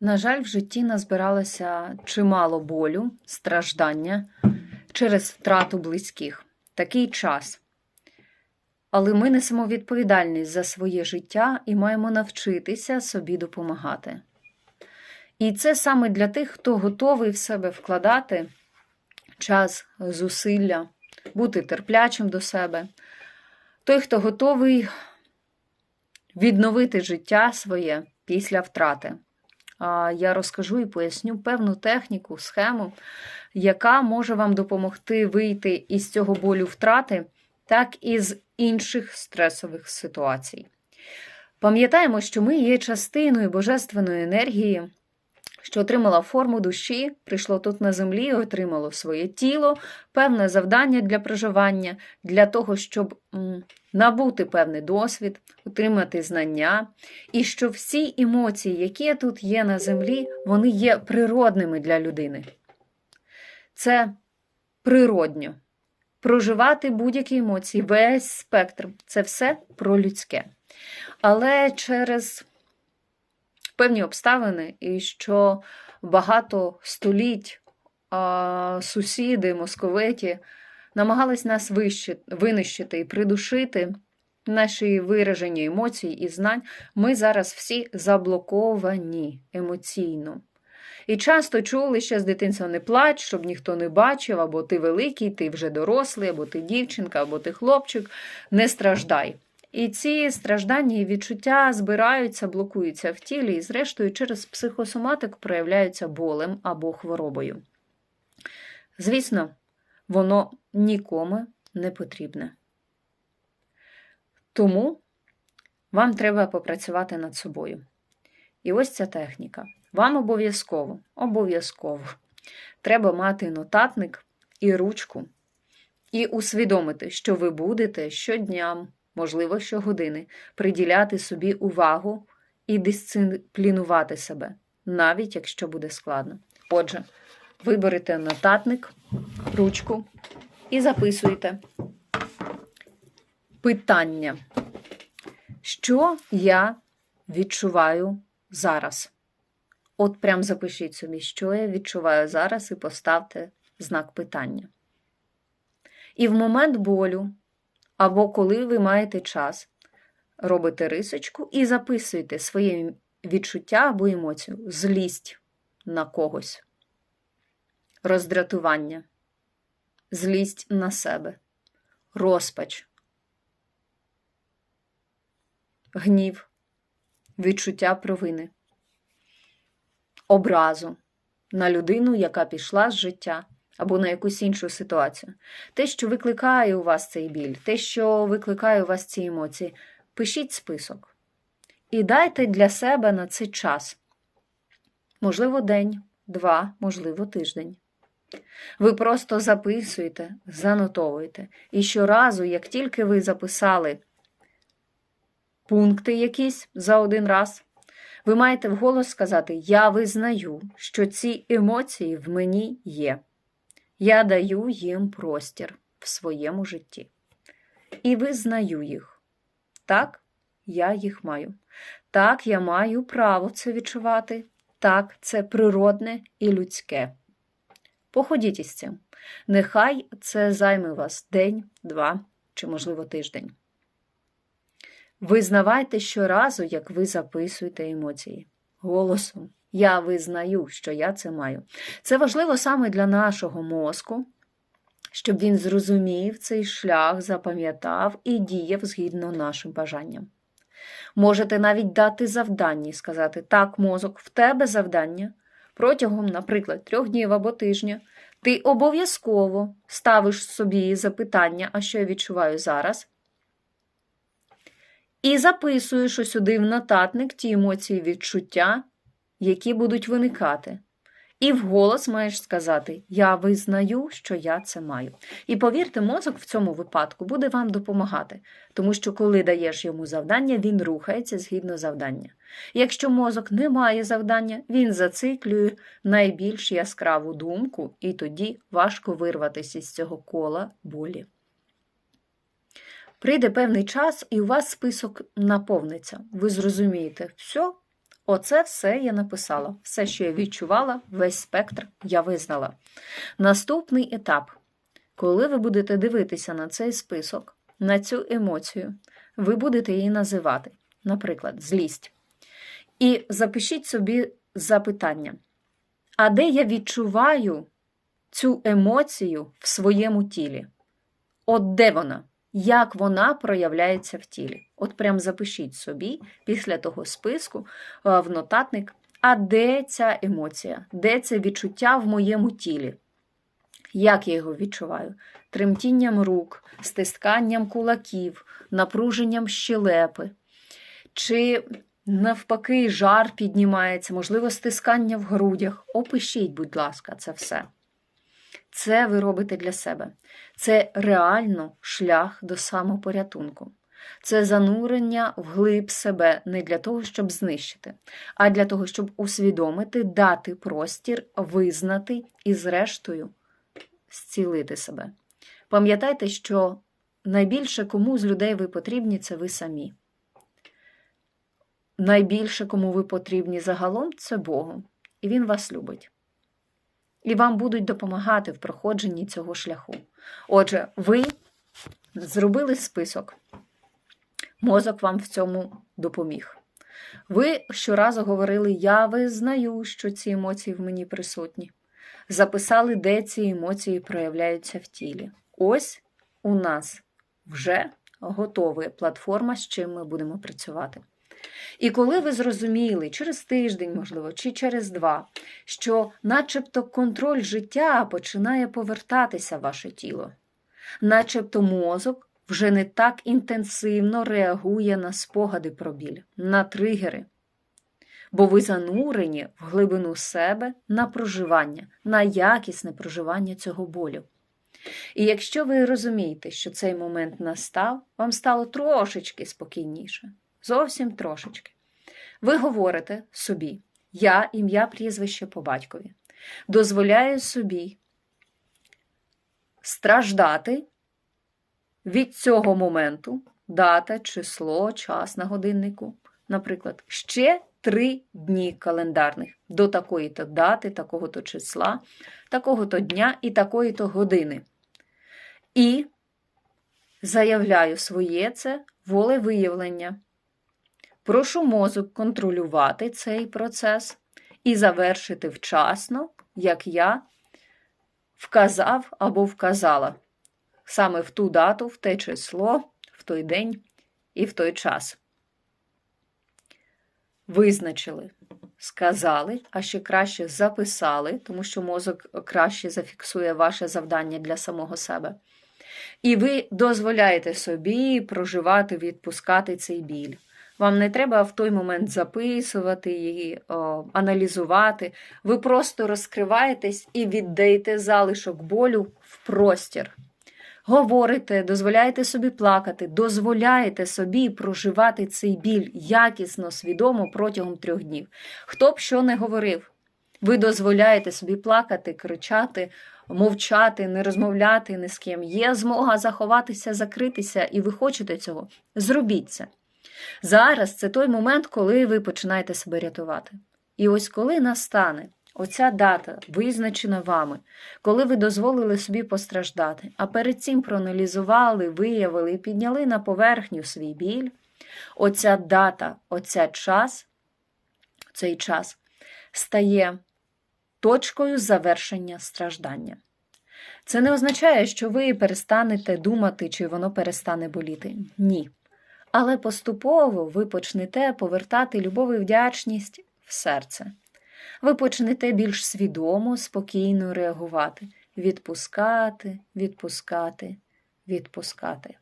На жаль, в житті назбиралося чимало болю, страждання через втрату близьких. Такий час. Але ми несемо відповідальність за своє життя і маємо навчитися собі допомагати. І це саме для тих, хто готовий в себе вкладати час, зусилля, бути терплячим до себе. Той, хто готовий відновити життя своє після втрати. Я розкажу і поясню певну техніку, схему, яка може вам допомогти вийти із цього болю втрати, так і з інших стресових ситуацій. Пам'ятаємо, що ми є частиною божественної енергії, що отримала форму душі, прийшло тут на землі, і отримало своє тіло, певне завдання для проживання, для того, щоб набути певний досвід, отримати знання, і що всі емоції, які тут є на землі, вони є природними для людини. Це природньо. Проживати будь-які емоції, весь спектр це все про людське. Але через певні обставини, і що багато століть а, сусіди, московиті намагались нас вищити, винищити і придушити наші виражені емоції і знань, ми зараз всі заблоковані емоційно. І часто чули ще з дитинства не плач, щоб ніхто не бачив, або ти великий, ти вже дорослий, або ти дівчинка, або ти хлопчик, не страждай. І ці страждання і відчуття збираються, блокуються в тілі, і, зрештою, через психосоматику проявляються болем або хворобою. Звісно, воно нікому не потрібне. Тому вам треба попрацювати над собою. І ось ця техніка. Вам обов'язково, обов'язково треба мати нотатник і ручку, і усвідомити, що ви будете щодня, можливо, щогодини, приділяти собі увагу і дисциплінувати себе, навіть якщо буде складно. Отже, виберете нотатник, ручку і записуєте питання, що я відчуваю зараз. От прям запишіть собі, що я відчуваю зараз, і поставте знак питання. І в момент болю, або коли ви маєте час, робите рисочку і записуєте своє відчуття або емоцію, злість на когось, роздратування, злість на себе, розпач, гнів, відчуття провини образу на людину, яка пішла з життя, або на якусь іншу ситуацію. Те, що викликає у вас цей біль, те, що викликає у вас ці емоції, пишіть список. І дайте для себе на це час. Можливо, день, два, можливо, тиждень. Ви просто записуєте, занотовуєте. І щоразу, як тільки ви записали пункти якісь за один раз, ви маєте вголос сказати: Я визнаю, що ці емоції в мені є. Я даю їм простір в своєму житті. І визнаю їх. Так, я їх маю. Так, я маю право це відчувати. Так, це природне і людське. Походіть із цим. Нехай це займе вас день, два чи, можливо, тиждень. Визнавайте щоразу, як ви записуєте емоції. Голосом. Я визнаю, що я це маю. Це важливо саме для нашого мозку, щоб він зрозумів цей шлях, запам'ятав і діяв згідно нашим бажанням. Можете навіть дати завдання і сказати: так, мозок, в тебе завдання протягом, наприклад, трьох днів або тижня. Ти обов'язково ставиш собі запитання, а що я відчуваю зараз. І записуєш сюди в нотатник ті емоції відчуття, які будуть виникати. І вголос маєш сказати: Я визнаю, що я це маю. І повірте, мозок в цьому випадку буде вам допомагати, тому що, коли даєш йому завдання, він рухається згідно завдання. Якщо мозок не має завдання, він зациклює найбільш яскраву думку, і тоді важко вирватися з цього кола болі. Прийде певний час, і у вас список наповниться. Ви зрозумієте, все, Оце все я написала. Все, що я відчувала, весь спектр я визнала. Наступний етап. Коли ви будете дивитися на цей список, на цю емоцію, ви будете її називати, наприклад, злість. І запишіть собі запитання: а де я відчуваю цю емоцію в своєму тілі? От де вона? Як вона проявляється в тілі? От прям запишіть собі після того списку е, в нотатник, а де ця емоція, де це відчуття в моєму тілі? Як я його відчуваю? Тремтінням рук, стисканням кулаків, напруженням щелепи, чи навпаки жар піднімається, можливо, стискання в грудях. Опишіть, будь ласка, це все. Це ви робите для себе. Це реально шлях до самопорятунку. Це занурення в глиб себе не для того, щоб знищити, а для того, щоб усвідомити, дати простір, визнати і, зрештою, зцілити себе. Пам'ятайте, що найбільше кому з людей ви потрібні, це ви самі. Найбільше кому ви потрібні загалом, це Богу. І Він вас любить. І вам будуть допомагати в проходженні цього шляху. Отже, ви зробили список, мозок вам в цьому допоміг. Ви щоразу говорили: Я визнаю, що ці емоції в мені присутні. Записали, де ці емоції проявляються в тілі. Ось у нас вже готова платформа, з чим ми будемо працювати. І коли ви зрозуміли через тиждень, можливо, чи через два, що начебто контроль життя починає повертатися в ваше тіло, начебто мозок вже не так інтенсивно реагує на спогади про біль, на тригери, бо ви занурені в глибину себе на проживання, на якісне проживання цього болю. І якщо ви розумієте, що цей момент настав, вам стало трошечки спокійніше, зовсім трошечки. Ви говорите собі, я ім'я прізвище по батькові, дозволяю собі страждати від цього моменту, дата, число, час на годиннику, наприклад, ще три дні календарних до такої-то дати, такого-то числа, такого-то дня і такої-то години. І заявляю своє це волевиявлення. Прошу мозок контролювати цей процес і завершити вчасно, як я вказав або вказала, саме в ту дату, в те число, в той день і в той час. Визначили, сказали, а ще краще записали, тому що мозок краще зафіксує ваше завдання для самого себе. І ви дозволяєте собі проживати, відпускати цей біль. Вам не треба в той момент записувати її, аналізувати. Ви просто розкриваєтесь і віддаєте залишок болю в простір. Говорите, дозволяєте собі плакати, дозволяєте собі проживати цей біль якісно, свідомо протягом трьох днів. Хто б що не говорив, ви дозволяєте собі плакати, кричати, мовчати, не розмовляти ні з ким. Є змога заховатися, закритися, і ви хочете цього. Зробіть це. Зараз це той момент, коли ви починаєте себе рятувати. І ось коли настане оця дата, визначена вами, коли ви дозволили собі постраждати, а перед цим проаналізували, виявили і підняли на поверхню свій біль, оця дата, оця час, цей час стає точкою завершення страждання. Це не означає, що ви перестанете думати, чи воно перестане боліти. Ні. Але поступово ви почнете повертати любов і вдячність в серце. Ви почнете більш свідомо, спокійно реагувати, відпускати, відпускати, відпускати.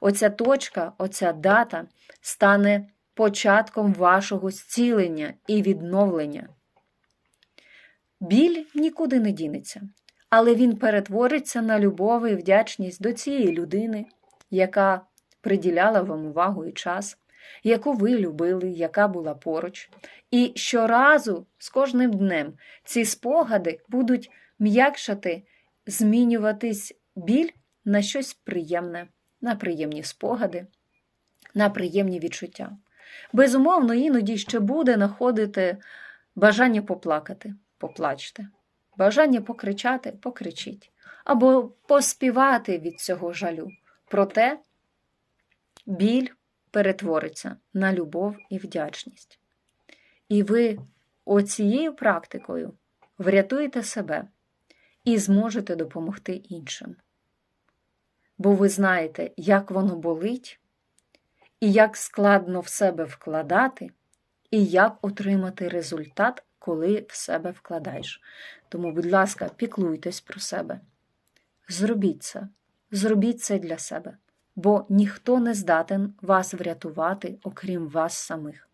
Оця точка, оця дата стане початком вашого зцілення і відновлення. Біль нікуди не дінеться, але він перетвориться на любов і вдячність до цієї людини, яка приділяла вам увагу і час, яку ви любили, яка була поруч. І щоразу з кожним днем ці спогади будуть м'якшати, змінюватись біль на щось приємне, на приємні спогади, на приємні відчуття. Безумовно, іноді ще буде знаходити бажання поплакати, поплачте, бажання покричати, покричіть, або поспівати від цього жалю. Проте біль перетвориться на любов і вдячність. І ви оцією практикою врятуєте себе і зможете допомогти іншим. Бо ви знаєте, як воно болить, і як складно в себе вкладати, і як отримати результат, коли в себе вкладаєш. Тому, будь ласка, піклуйтесь про себе. Зробіть це, зробіть це для себе, бо ніхто не здатен вас врятувати, окрім вас самих.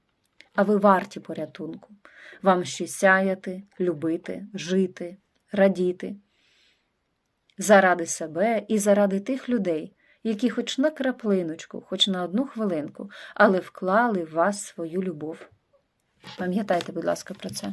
А ви варті порятунку. Вам ще сяяти, любити, жити, радіти. Заради себе і заради тих людей, які хоч на краплиночку, хоч на одну хвилинку, але вклали в вас свою любов. Пам'ятайте, будь ласка, про це.